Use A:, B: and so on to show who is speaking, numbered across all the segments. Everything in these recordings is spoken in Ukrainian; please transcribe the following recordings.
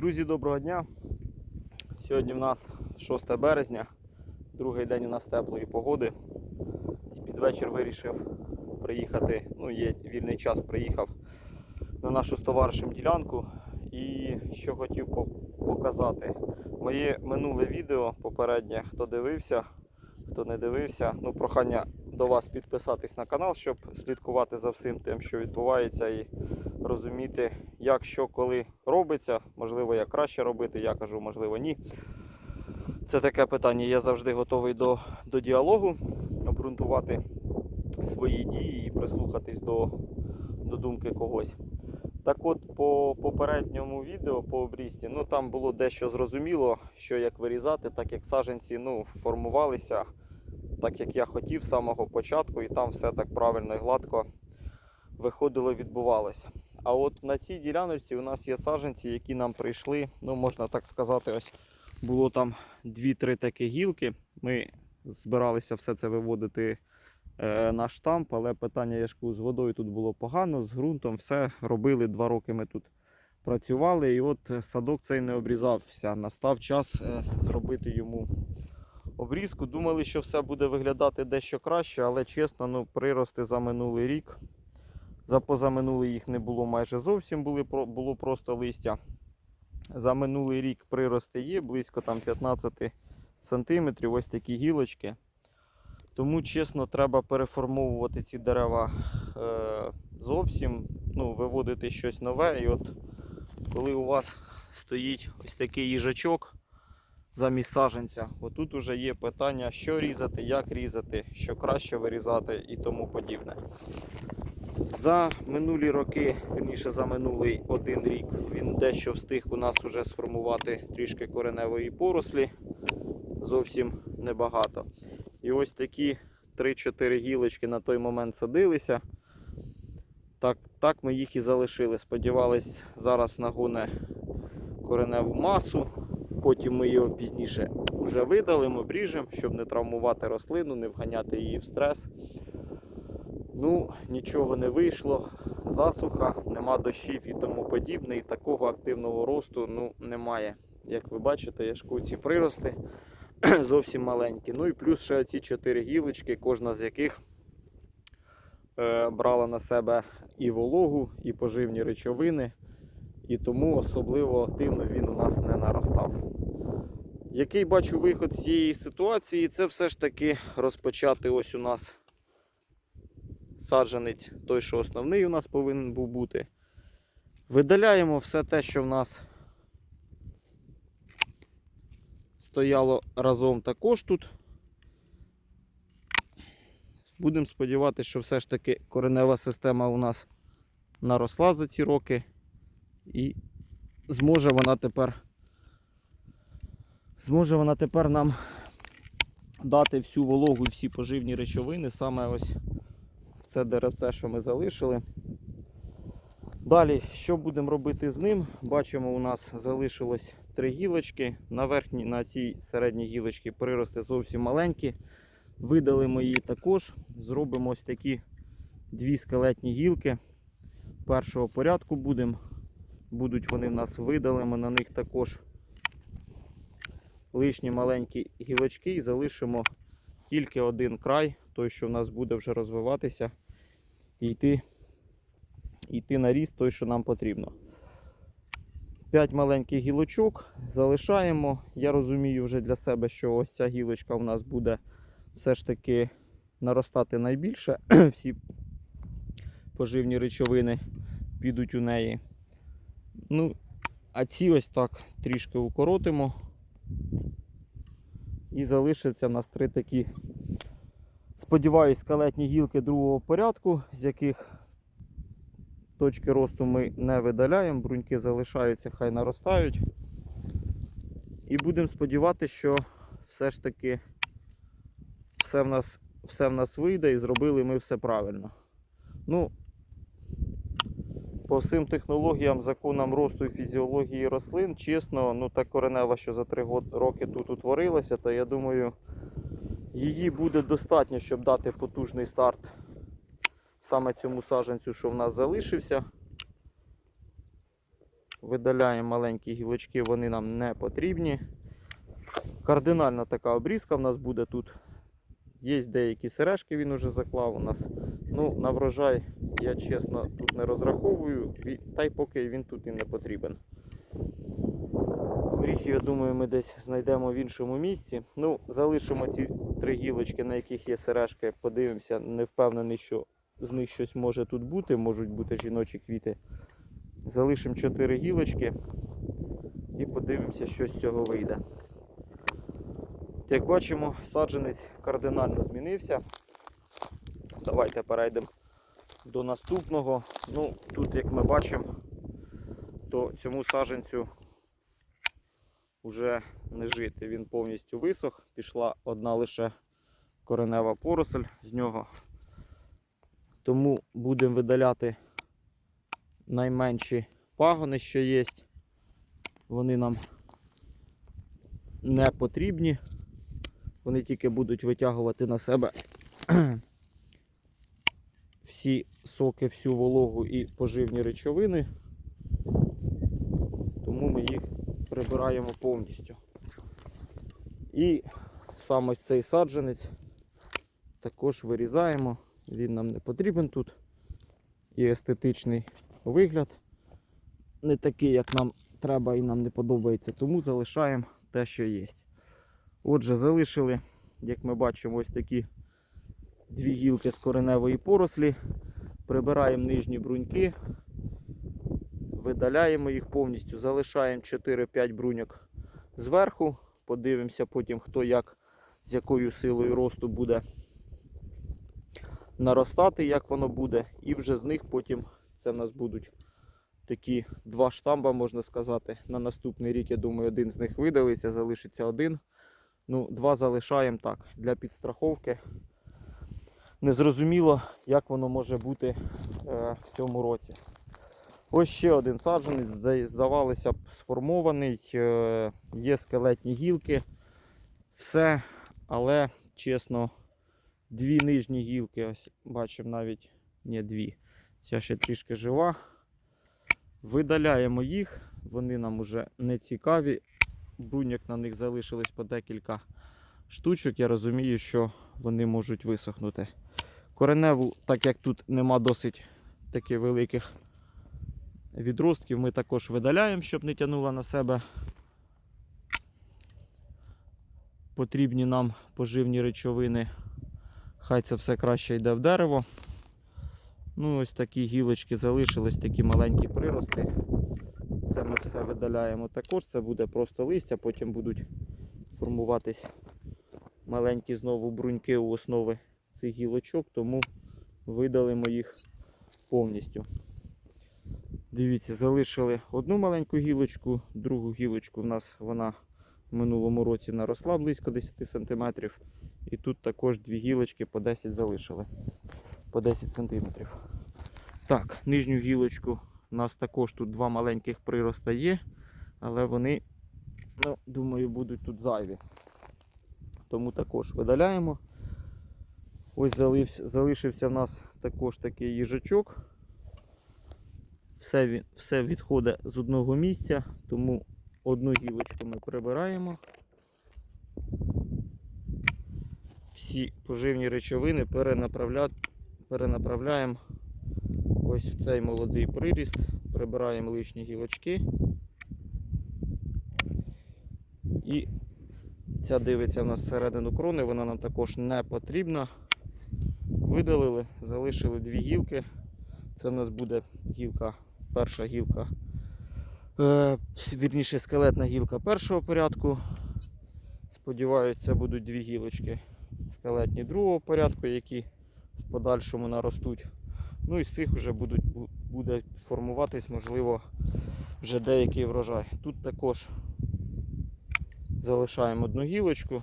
A: Друзі, доброго дня. Сьогодні в нас 6 березня, другий день у нас теплої погоди. Під вечір вирішив приїхати, ну є вільний час, приїхав на нашу з товаришем ділянку. І що хотів показати. Моє минуле відео попереднє, хто дивився, хто не дивився, ну прохання до вас підписатись на канал, щоб слідкувати за всім тим, що відбувається, і розуміти, як що коли робиться. Можливо, як краще робити, я кажу, можливо, ні. Це таке питання. Я завжди готовий до, до діалогу, обґрунтувати свої дії і прислухатись до, до думки когось. Так от, по попередньому відео по обрізці, ну там було дещо зрозуміло, що як вирізати, так як саженці ну, формувалися, так як я хотів з самого початку, і там все так правильно і гладко виходило, відбувалося. А от на цій діляночці у нас є саженці, які нам прийшли, ну можна так сказати, ось було там 2-3 такі гілки. Ми збиралися все це виводити е, на штамп, але питання я з водою тут було погано, з ґрунтом все робили. Два роки ми тут працювали, і от садок цей не обрізався. Настав час е, зробити йому обрізку. Думали, що все буде виглядати дещо краще, але чесно, ну, прирости за минулий рік. За позаминулий їх не було майже зовсім, були, було просто листя. За минулий рік прирости є, близько там 15 сантиметрів, ось такі гілочки. Тому, чесно, треба переформовувати ці дерева е, зовсім, ну, виводити щось нове. І от коли у вас стоїть ось такий їжачок замість саженця, отут уже є питання, що різати, як різати, що краще вирізати і тому подібне. За минулі роки, верніше за минулий один рік, він дещо встиг у нас уже сформувати трішки кореневої порослі. Зовсім небагато. І ось такі 3-4 гілочки на той момент садилися. Так, так ми їх і залишили. Сподівались, зараз нагоне кореневу масу. Потім ми його пізніше вже видалимо, обріжемо, щоб не травмувати рослину, не вганяти її в стрес. Ну, нічого не вийшло. Засуха, нема дощів і тому подібне. І такого активного росту ну, немає. Як ви бачите, я ж ці прирости зовсім маленькі. Ну і плюс ще ці чотири гілочки, кожна з яких е, брала на себе і вологу, і поживні речовини. І тому особливо активно він у нас не наростав. Який бачу виход з цієї ситуації, це все ж таки розпочати ось у нас саджанець, той, що основний у нас повинен був бути. Видаляємо все те, що в нас стояло разом також тут. Будемо сподіватися, що все ж таки коренева система у нас наросла за ці роки. І зможе вона тепер зможе вона тепер нам дати всю вологу і всі поживні речовини саме ось це деревце, що ми залишили. Далі, що будемо робити з ним? Бачимо, у нас залишилось три гілочки. На верхній, на цій середній гілочці прирости зовсім маленькі. Видалимо її також. Зробимо ось такі дві скелетні гілки. Першого порядку будемо. Будуть вони в нас видалимо, на них також лишні маленькі гілочки і залишимо тільки один край, той, що в нас буде вже розвиватися і йти, йти на ріст той, що нам потрібно. 5 маленьких гілочок залишаємо. Я розумію вже для себе, що ось ця гілочка у нас буде все ж таки наростати найбільше. Всі поживні речовини підуть у неї. Ну, а ці ось так трішки укоротимо. І залишиться в нас три такі, сподіваюсь, скелетні гілки другого порядку, з яких точки росту ми не видаляємо, бруньки залишаються, хай наростають. І будемо сподіватися, що все ж таки все в нас, все в нас вийде і зробили ми все правильно. Ну, по всім технологіям, законам росту і фізіології рослин, чесно, ну та коренева, що за три роки тут утворилася, то я думаю, її буде достатньо, щоб дати потужний старт саме цьому саджанцю, що в нас залишився. Видаляємо маленькі гілочки, вони нам не потрібні. Кардинальна така обрізка в нас буде тут. Є деякі сережки він уже заклав у нас. Ну, на врожай я чесно тут не розраховую, та й поки він тут і не потрібен. Горіхів, я думаю, ми десь знайдемо в іншому місці. Ну, залишимо ці три гілочки, на яких є сережки. Подивимося, не впевнений, що з них щось може тут бути, можуть бути жіночі квіти. Залишимо чотири гілочки і подивимося, що з цього вийде. Як бачимо, саджанець кардинально змінився. Давайте перейдемо до наступного. Ну, тут, як ми бачимо, то цьому саджанцю вже не жити. Він повністю висох. Пішла одна лише коренева поросль з нього. Тому будемо видаляти найменші пагони, що є. Вони нам не потрібні. Вони тільки будуть витягувати на себе всі соки, всю вологу і поживні речовини. Тому ми їх прибираємо повністю. І сам ось цей саджанець також вирізаємо. Він нам не потрібен тут. І естетичний вигляд. Не такий, як нам треба і нам не подобається, тому залишаємо те, що є. Отже, залишили, як ми бачимо, ось такі дві гілки з кореневої порослі. Прибираємо нижні бруньки, видаляємо їх повністю, залишаємо 4-5 бруньок зверху. Подивимося потім, хто як, з якою силою росту буде наростати, як воно буде. І вже з них потім це в нас будуть такі два штамба, можна сказати. На наступний рік, я думаю, один з них видалиться, залишиться один. Ну, два залишаємо так, для підстраховки. Незрозуміло, як воно може бути е, в цьому році. Ось ще один саджанець, здавалося б, сформований, е, є скелетні гілки, все, але чесно, дві нижні гілки, ось бачимо навіть, не дві, ця ще трішки жива. Видаляємо їх, вони нам уже не цікаві. Бруньок на них залишилось по декілька штучок. Я розумію, що вони можуть висохнути. Кореневу, так як тут нема досить таких великих відростків, ми також видаляємо, щоб не тягнула на себе потрібні нам поживні речовини. Хай це все краще йде в дерево. Ну, ось такі гілочки залишились, такі маленькі прирости. Це ми все видаляємо також. Це буде просто листя, потім будуть формуватись маленькі знову бруньки у основи цих гілочок, тому видалимо їх повністю. Дивіться, залишили одну маленьку гілочку, другу гілочку в нас вона в минулому році наросла близько 10 см. І тут також дві гілочки по 10 залишили. По 10 см. Так, нижню гілочку у нас також тут два маленьких прироста є, але вони, ну, думаю, будуть тут зайві. Тому також видаляємо. Ось залишився в нас також такий їжачок. Все, все відходить з одного місця, тому одну гілочку ми прибираємо. Всі поживні речовини перенаправля... перенаправляємо ось в цей молодий приріст, прибираємо лишні гілочки. І ця дивиться в нас всередину крони, вона нам також не потрібна. Видалили, залишили дві гілки. Це в нас буде гілка, перша гілка, е, вірніше скелетна гілка першого порядку. Сподіваюся, будуть дві гілочки скелетні другого порядку, які в подальшому наростуть. Ну і з цих вже будуть, буде формуватись, можливо, вже деякий врожай. Тут також залишаємо одну гілочку.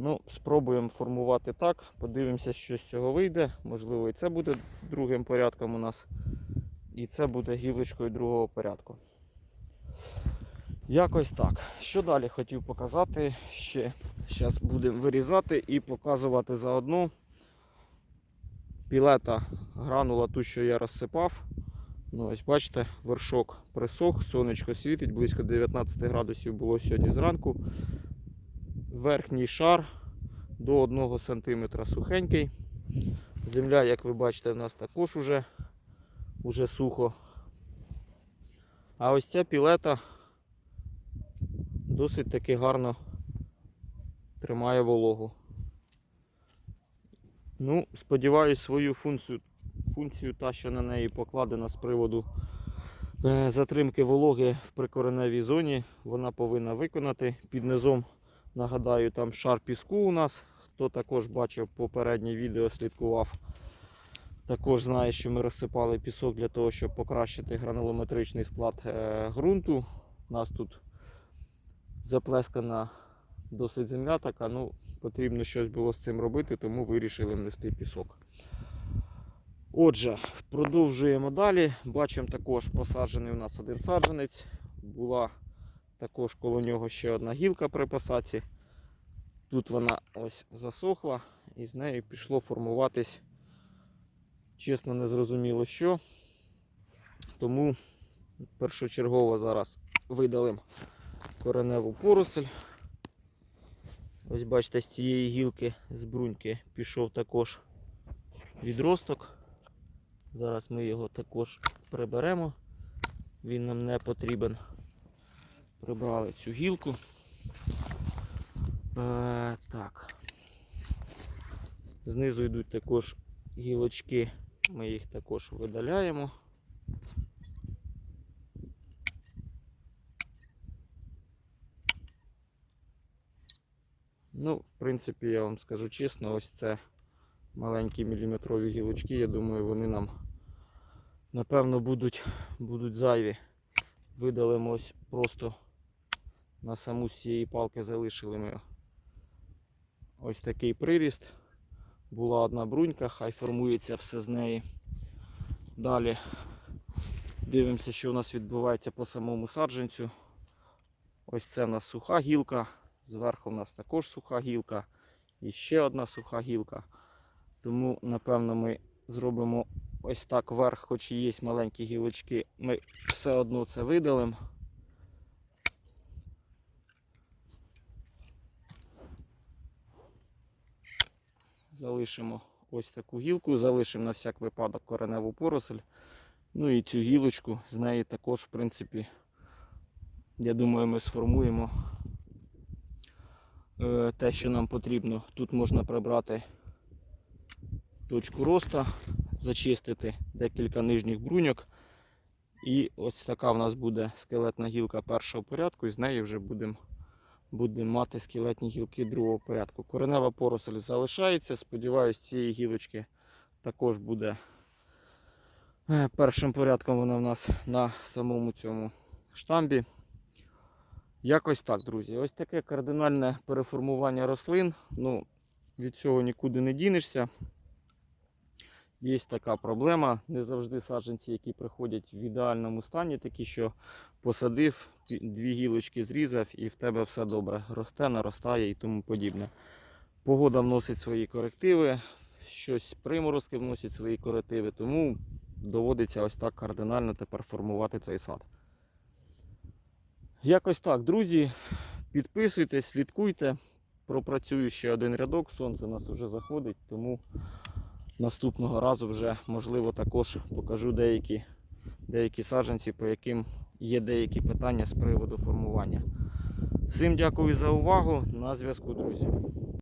A: Ну, спробуємо формувати так, подивимося, що з цього вийде. Можливо, і це буде другим порядком у нас. І це буде гілочкою другого порядку. Якось так. Що далі хотів показати ще. Зараз будемо вирізати і показувати заодно. Пілета гранула ту, що я розсипав. Ну, ось бачите, вершок присох, сонечко світить, близько 19 градусів було сьогодні зранку. Верхній шар до 1 см сухенький. Земля, як ви бачите, в нас також уже, уже сухо. А ось ця пілета досить таки гарно тримає вологу. Ну, сподіваюсь, свою функцію, функцію та, що на неї покладена з приводу е, затримки вологи в прикореневій зоні, вона повинна виконати. Під низом, нагадаю, там шар піску у нас. Хто також бачив попереднє відео, слідкував. Також знає, що ми розсипали пісок для того, щоб покращити гранулометричний склад е, ґрунту. У нас тут заплескана досить земля така, ну потрібно щось було з цим робити, тому вирішили внести пісок. Отже, продовжуємо далі. Бачимо також посаджений у нас один саджанець. Була також коло нього ще одна гілка при посадці. Тут вона ось засохла і з нею пішло формуватись, чесно, не зрозуміло що. Тому першочергово зараз видалимо кореневу поросль. Ось бачите, з цієї гілки з бруньки пішов також відросток. Зараз ми його також приберемо. Він нам не потрібен. Прибрали цю гілку. Е, так. Знизу йдуть також гілочки, ми їх також видаляємо. Ну, в принципі, я вам скажу чесно, ось це маленькі міліметрові гілочки, я думаю, вони нам напевно будуть, будуть зайві. Видалимо ось просто на саму з цієї палки залишили ми ось такий приріст. Була одна брунька, хай формується все з неї. Далі дивимося, що у нас відбувається по самому саджанцю. Ось це в нас суха гілка. Зверху в нас також суха гілка. І ще одна суха гілка. Тому, напевно, ми зробимо ось так вверх, хоч і є маленькі гілочки, ми все одно це видалимо. Залишимо ось таку гілку, залишимо на всяк випадок кореневу поросль. Ну і цю гілочку з неї також, в принципі, я думаю, ми сформуємо е, те, що нам потрібно. Тут можна прибрати точку росту, зачистити декілька нижніх бруньок. І ось така в нас буде скелетна гілка першого порядку, і з неї вже будемо будемо мати скелетні гілки другого порядку. Коренева поросль залишається. Сподіваюсь, цієї гілочки також буде е, першим порядком вона в нас на самому цьому штамбі. Якось так, друзі. Ось таке кардинальне переформування рослин. Ну, від цього нікуди не дінешся. Є така проблема. Не завжди саджанці, які приходять в ідеальному стані, такі, що посадив, дві гілочки зрізав і в тебе все добре. Росте, наростає і тому подібне. Погода вносить свої корективи, щось приморозки вносять свої корективи, тому доводиться ось так кардинально тепер формувати цей сад. Якось так, друзі. Підписуйтесь, слідкуйте. Пропрацюю ще один рядок, сонце у нас вже заходить, тому наступного разу вже можливо також покажу деякі, деякі саджанці, по яким є деякі питання з приводу формування. Всім дякую за увагу. На зв'язку, друзі.